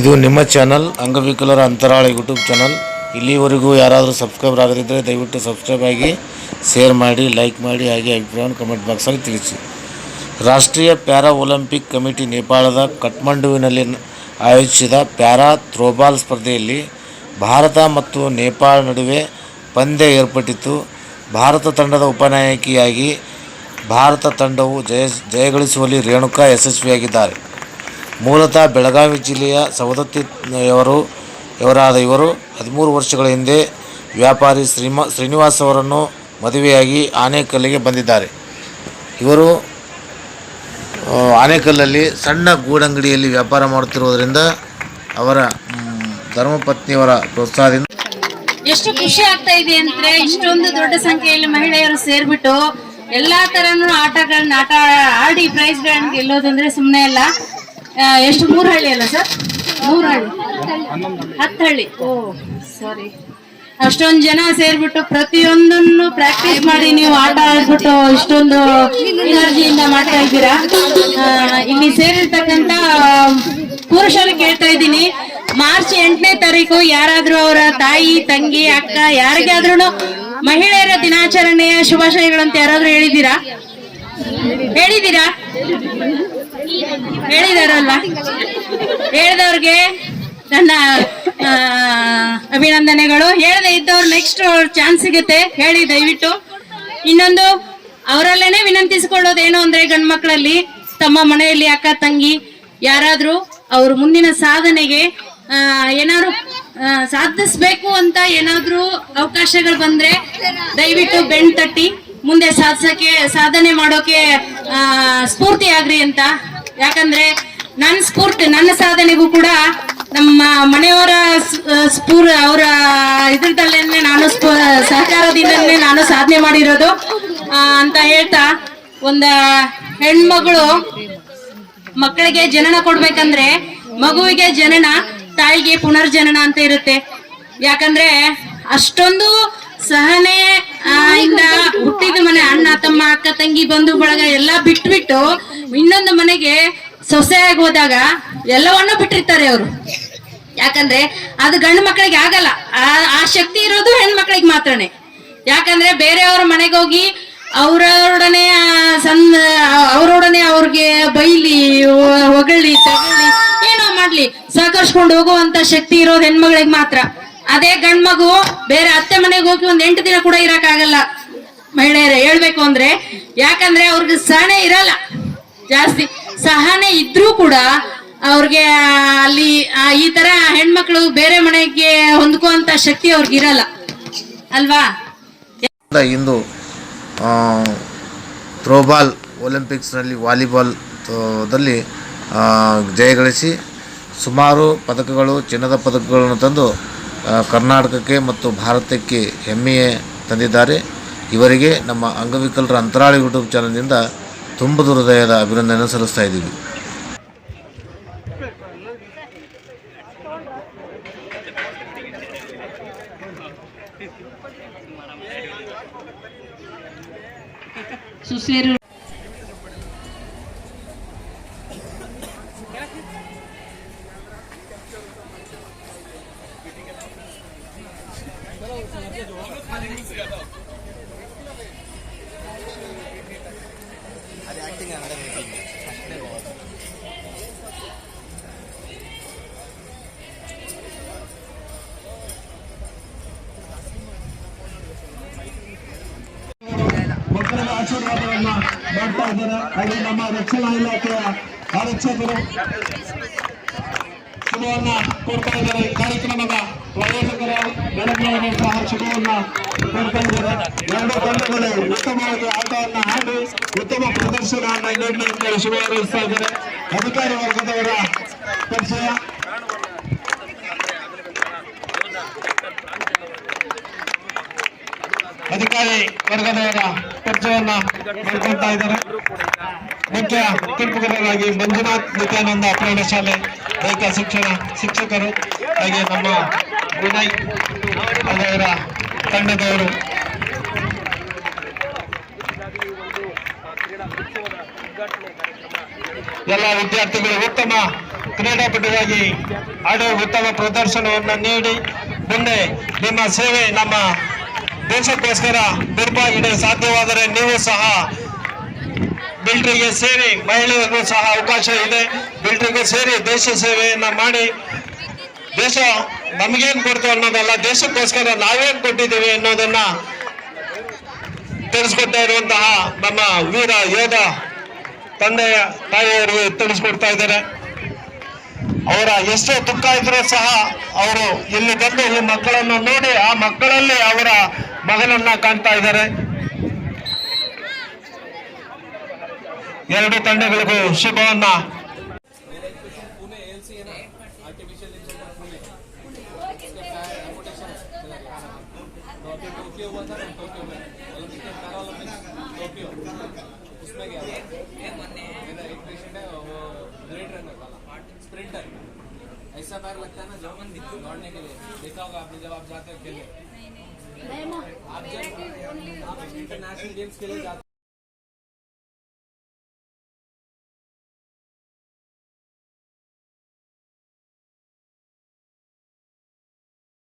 ಇದು ನಿಮ್ಮ ಚಾನಲ್ ಅಂಗವಿಕಲರ ಅಂತರಾಳ ಯೂಟ್ಯೂಬ್ ಚಾನಲ್ ಇಲ್ಲಿವರೆಗೂ ಯಾರಾದರೂ ಸಬ್ಸ್ಕ್ರೈಬರ್ ಆಗದಿದ್ದರೆ ದಯವಿಟ್ಟು ಸಬ್ಸ್ಕ್ರೈಬ್ ಆಗಿ ಶೇರ್ ಮಾಡಿ ಲೈಕ್ ಮಾಡಿ, ಹಾಗೆ ಅಭಿಪ್ರಾಯವನ್ನು ಕಮೆಂಟ್ ಬಾಕ್ಸಲ್ಲಿ ತಿಳಿಸಿ. ರಾಷ್ಟ್ರೀಯ ಪ್ಯಾರಾ ಒಲಿಂಪಿಕ್ ಕಮಿಟಿ ನೇಪಾಳದ ಕಠ್ಮಂಡುವಿನಲ್ಲಿ ಆಯೋಜಿಸಿದ ಪ್ಯಾರಾ ಥ್ರೋಬಾಲ್ ಸ್ಪರ್ಧೆಯಲ್ಲಿ ಭಾರತ ಮತ್ತು ನೇಪಾಳ ನಡುವೆ ಪಂದ್ಯ ಏರ್ಪಟ್ಟಿತ್ತು. ಭಾರತ ತಂಡದ ಉಪನಾಯಕಿಯಾಗಿ ಭಾರತ ತಂಡವು ಜಯ, ಜಯಗಳಿಸುವಲ್ಲಿ ರೇಣುಕಾ ಯಶಸ್ವಿಯಾಗಿದ್ದಾರೆ. ಮೂಲತಃ ಬೆಳಗಾವಿ ಜಿಲ್ಲೆಯ ಸವದತ್ತಿಯವರು ಇವರಾದ ಇವರು ಹದಿಮೂರು ವರ್ಷಗಳ ಹಿಂದೆ ವ್ಯಾಪಾರಿ ಶ್ರೀಮ, ಶ್ರೀನಿವಾಸ್ ಅವರನ್ನು ಮದುವೆಯಾಗಿ ಆನೇಕಲ್ಲಿಗೆ ಬಂದಿದ್ದಾರೆ. ಇವರು ಆನೇಕಲ್ಲಲ್ಲಿ ಸಣ್ಣ ಗೂಡಂಗಡಿಯಲ್ಲಿ ವ್ಯಾಪಾರ ಮಾಡುತ್ತಿರುವುದರಿಂದ ಅವರ ಧರ್ಮಪತ್ನಿಯವರ ಪ್ರೋತ್ಸಾಹದಿಂದ ಎಷ್ಟು ಖುಷಿ ಆಗ್ತಾ ಇದೆ ಅಂದ್ರೆ ಇಷ್ಟೊಂದು ದೊಡ್ಡ ಸಂಖ್ಯೆಯಲ್ಲಿ ಮಹಿಳೆಯರು ಸೇರ್ಬಿಟ್ಟು ಎಲ್ಲಾ ತರನು ಆಟಗಳನ್ನ ಆಟ, ಆಡಿ ಪ್ರೈಸ್ ಗಳನ್ನ ಗೆಲ್ಲೋದಂದ್ರೆ ಸುಮ್ಮನೆ ಅಲ್ಲ. ಎಷ್ಟು ಮೂರು ಹಳ್ಳಿ ಅಲ್ಲ ಸರ್? ಮೂರು ಹಳ್ಳಿ. ಹತ್ತು ಹಳ್ಳಿ. ಓ, ಸಾರಿ. ಅಷ್ಟೊಂದು ಜನ ಸೇರ್ಬಿಟ್ಟು ಪ್ರತಿಯೊಂದನ್ನು ಪ್ರಾಕ್ಟೀಸ್ ಮಾಡಿ ನೀವು ಆಟ ಆಡ್ಬಿಟ್ಟು ಇಷ್ಟೊಂದು ಎನರ್ಜಿಯಿಂದ ಮಾಡ್ತಾ ಇದ್ದೀರಾ? ಇಲ್ಲಿ ಸೇರಿರ್ತಕ್ಕಂತ ಪುರುಷರು ಕೇಳ್ತಾ ಇದ್ದೀನಿ. ಮಾರ್ಚ್ ಎಂಟನೇ ತಾರೀಕು ಯಾರಾದ್ರೂ ಅವರ ತಾಯಿ, ತಂಗಿ, ಅಕ್ಕ ಯಾರಿಗಾದ್ರೂ ಮಹಿಳೆಯರ ದಿನಾಚರಣೆಯ ಶುಭಾಶಯಗಳಂತ ಯಾರಾದ್ರೂ ಹೇಳಿದ್ದೀರಾ? ಹೇಳಿದ್ದೀರಾ? ಹೇಳಿದಾರಲ್ಲ? ಹೇಳಿದವ್ರಿಗೆ ನನ್ನ ಅಭಿನಂದನೆಗಳು. ಹೇಳದೆ ಇದ್ದವ್ರು ನೆಕ್ಸ್ಟ್ ಚಾನ್ಸ್ ಸಿಗುತ್ತೆ. ಹೇಳಿ, ದಯವಿಟ್ಟು. ಇನ್ನೊಂದು, ಅವರಲ್ಲೇನೆ ವಿನಂತಿಸಿಕೊಳ್ಳೋದೇನು ಅಂದ್ರೆ ಗಂಡ್ಮಕ್ಳಲ್ಲಿ ತಮ್ಮ ಮನೆಯಲ್ಲಿ ಅಕ್ಕ, ತಂಗಿ, ಯಾರಾದ್ರೂ ಅವ್ರ ಮುಂದಿನ ಸಾಧನೆಗೆ ಏನಾದ್ರು ಸಾಧಿಸ್ಬೇಕು ಅಂತ ಏನಾದ್ರೂ ಅವಕಾಶಗಳು ಬಂದ್ರೆ ದಯವಿಟ್ಟು ಬೆಣ್ ತಟ್ಟಿ. ಮುಂದೆ ಸಾಧಿಸಕ್ಕೆ, ಸಾಧನೆ ಮಾಡೋಕೆ ಸ್ಫೂರ್ತಿ ಆಗ್ರಿ ಅಂತ. ಯಾಕಂದ್ರೆ ನನ್ನ ಸ್ಫೂರ್ತಿ, ನನ್ನ ಸಾಧನೆಗೂ ಕೂಡ ನಮ್ಮ ಮನೆಯವರ ಸ್ಫೂರ್, ಅವರ ಇದ್ರದಲ್ಲೇನೆ ನಾನು ಸಹಕಾರದಿಂದಲೇ ನಾನು ಸಾಧನೆ ಮಾಡಿರೋದು. ಅಂತ ಹೇಳ್ತಾ ಒಂದ ಹೆಣ್ಮಗಳು ಮಕ್ಕಳಿಗೆ ಜನನ ಕೊಡ್ಬೇಕಂದ್ರೆ ಮಗುವಿಗೆ ಜನನ, ತಾಯಿಗೆ ಪುನರ್ಜನನ ಅಂತ ಇರುತ್ತೆ. ಯಾಕಂದ್ರೆ ಅಷ್ಟೊಂದು ಸಹನೆ ಅಕ್ಕ, ತಂಗಿ, ಬಂಧು, ಬಳಗ ಎಲ್ಲಾ ಬಿಟ್ಬಿಟ್ಟು ಇನ್ನೊಂದು ಮನೆಗೆ ಸೊಸೆಯಾಗಿ ಹೋದಾಗ ಎಲ್ಲವನ್ನೂ ಬಿಟ್ಟಿರ್ತಾರೆ ಅವರು. ಯಾಕಂದ್ರೆ ಅದು ಗಂಡು ಮಕ್ಕಳಿಗೆ ಆಗಲ್ಲ. ಆ ಶಕ್ತಿ ಇರೋದು ಹೆಣ್ಮಕ್ಳಿಗೆ ಮಾತ್ರನೇ. ಯಾಕಂದ್ರೆ ಬೇರೆಯವ್ರ ಮನೆಗೆ ಹೋಗಿ ಅವರೊಡನೆ ಸಣ್ಣ ಅವರೊಡನೆ ಅವ್ರಿಗೆ ಬೈಲಿ, ಹೊಗಳಿ ತಗೊಳ್ಳಿ ಏನೋ ಮಾಡ್ಲಿ, ಸಹಕರಿಸ್ಕೊಂಡು ಹೋಗುವಂತ ಶಕ್ತಿ ಇರೋದು ಹೆಣ್ಮಗಳಿಗೆ ಮಾತ್ರ. ಅದೇ ಗಂಡ್ಮಗು ಬೇರೆ ಅತ್ತೆ ಮನೆಗೆ ಹೋಗಿ ಒಂದ್ ಎಂಟು ದಿನ ಕೂಡ ಇರಕ್ಕಾಗಲ್ಲ. ಮಹಿಳೆಯರೇ, ಹೇಳ್ಬೇಕು ಅಂದ್ರೆ ಯಾಕಂದ್ರೆ ಅವ್ರಿಗೆ ಸಹನೆ ಇರಲ್ಲ. ಜಾಸ್ತಿ ಸಹನೆ ಇದ್ರೂ ಕೂಡ ಅವ್ರಿಗೆ ಅಲ್ಲಿ ಈ ತರ ಹೆಣ್ಮಕ್ಳು ಬೇರೆ ಮನೆಗೆ ಹೊಂದ್ಕೋಂತ ಶಕ್ತಿ ಅವ್ರಿಗೆ ಇರಲ್ಲ. ಅಲ್ವಾ? ಇಂದು ಥ್ರೋಬಾಲ್ ಒಲಿಂಪಿಕ್ಸ್ನಲ್ಲಿ ವಾಲಿಬಾಲ್ ತ- ದಲ್ಲಿ ಜಯಗಳಿಸಿ ಸುಮಾರು ಪದಕಗಳು, ಚಿನ್ನದ ಪದಕಗಳನ್ನು ತಂದು ಕರ್ನಾಟಕಕ್ಕೆ ಮತ್ತು ಭಾರತಕ್ಕೆ ಹೆಮ್ಮೆಯೇ ತಂದಿದ್ದಾರೆ. ಇವರಿಗೆ ನಮ್ಮ ಅಂಗವಿಕಲರ ಅಂತರಾಳ ಯೂಟ್ಯೂಬ್ ಚಾನಲ್ನಿಂದ ತುಂಬು ಹೃದಯದ ಅಭಿನಂದನೆ ಸಲ್ಲಿಸ್ತಾ ಇದ್ದೀವಿ. ಸುಸೇರು ಆಶೀರ್ವಾದವನ್ನ ಮಾಡ್ತಾ ಇದ್ದಾರೆ. ಹಾಗೆ ನಮ್ಮ ರಕ್ಷಣಾ ಇಲಾಖೆಯ ಆರಕ್ಷಕರು ಶುಭವನ್ನ ಕೊಡ್ತಾ ಇದ್ದಾರೆ. ಕಾರ್ಯಕ್ರಮದ ಪ್ರಯೋಜಕರ ಬೆಳಗ್ಗೆಯನ್ನು ಸಹ ಶುಭವನ್ನ ಕೊಡ್ತಾ ಇದ್ದಾರೆ. ಎರಡು ತಂಡಗಳು ಉತ್ತಮವಾದ ಆಟವನ್ನ ಆಡಿ ಉತ್ತಮ ಪ್ರದರ್ಶನವನ್ನ ಅಂತ ಶುಭ ಹಾರೈಸ್ತಾ ಇದ್ದಾರೆ. ಅಧಿಕಾರಿ ವರ್ಗದವರ ಪರಿಚಯ. ಅಧಿಕಾರಿ ವರ್ಗದವರ ಪರಿಚಯವನ್ನ ಮಾಡ್ಕೊಳ್ತಾ ಇದ್ದಾರೆ. ಮುಖ್ಯ ತೀರ್ಪುಗಾರರಾಗಿ ಮಂಜುನಾಥ್ ನಿತ್ಯಾನಂದ ಪ್ರೌಢಶಾಲೆ ರೈತ ಶಿಕ್ಷಣ ಶಿಕ್ಷಕರು ಹಾಗೆ ನಮ್ಮ ವಿನಯ್ ಅವರ ತಂಡದವರು. ಎಲ್ಲ ವಿದ್ಯಾರ್ಥಿಗಳು ಉತ್ತಮ ಕ್ರೀಡಾಪಟುಗಾಗಿ ಆಡಿ ಉತ್ತಮ ಪ್ರದರ್ಶನವನ್ನು ನೀಡಿ, ಮುಂದೆ ನಿಮ್ಮ ಸೇವೆ ನಮ್ಮ ದೇಶಕ್ಕೋಸ್ಕರ ದುರ್ಬಾಗಿಡೆ ಸಾಧ್ಯವಾದರೆ ನೀವು ಸಹ ಬಿಲ್ಟ್ರಿಗೆ ಸೇರಿ, ಮಹಿಳೆಯರಿಗೂ ಸಹ ಅವಕಾಶ ಇದೆ. ಬಿಲ್ಟ್ರಿಗೆ ಸೇರಿ ದೇಶ ಸೇವೆಯನ್ನ ಮಾಡಿ. ದೇಶ ನಮಗೇನ್ ಕೊಡ್ತು ಅನ್ನೋದಲ್ಲ, ದೇಶಕ್ಕೋಸ್ಕರ ನಾವೇನ್ ಕೊಟ್ಟಿದ್ದೀವಿ ಅನ್ನೋದನ್ನ ತಿಳಿಸ್ಕೊಡ್ತಾ ಇರುವಂತಹ ನಮ್ಮ ವೀರ ಯೋಧ ತಂದೆಯ ತಾಯಿಯವರಿಗೆ ತಿಳಿಸ್ಕೊಡ್ತಾ ಇದ್ದಾರೆ ಅವರ ಎಷ್ಟೇ ದುಃಖ ಇದ್ರೂ ಸಹ ಅವರು ಇಲ್ಲಿ ಬಂದು ಈ ಮಕ್ಕಳನ್ನು ನೋಡಿ, ಆ ಮಕ್ಕಳಲ್ಲಿ ಅವರ ಮಗನನ್ನ ಕಾಣ್ತಾ ಇದ್ದಾರೆ ಎರಡು ತಂಡಗಳಿಗೂ ಶುಭವನ್ನ टोक्यो हुआ था ना टोक्यो में ओलंपिक में पैरा ओलंपिक्स टोक्यो उसमें गया था मेरा एक पेशेंट है वो ग्रेट रनर वाला स्प्रिंटर ऐसा पैर लगता है ना जब दौड़ने के लिए देखा होगा आपने जब आप जाते हो खेलने आप जब आप इंटरनेशनल गेम्स के लिए जाते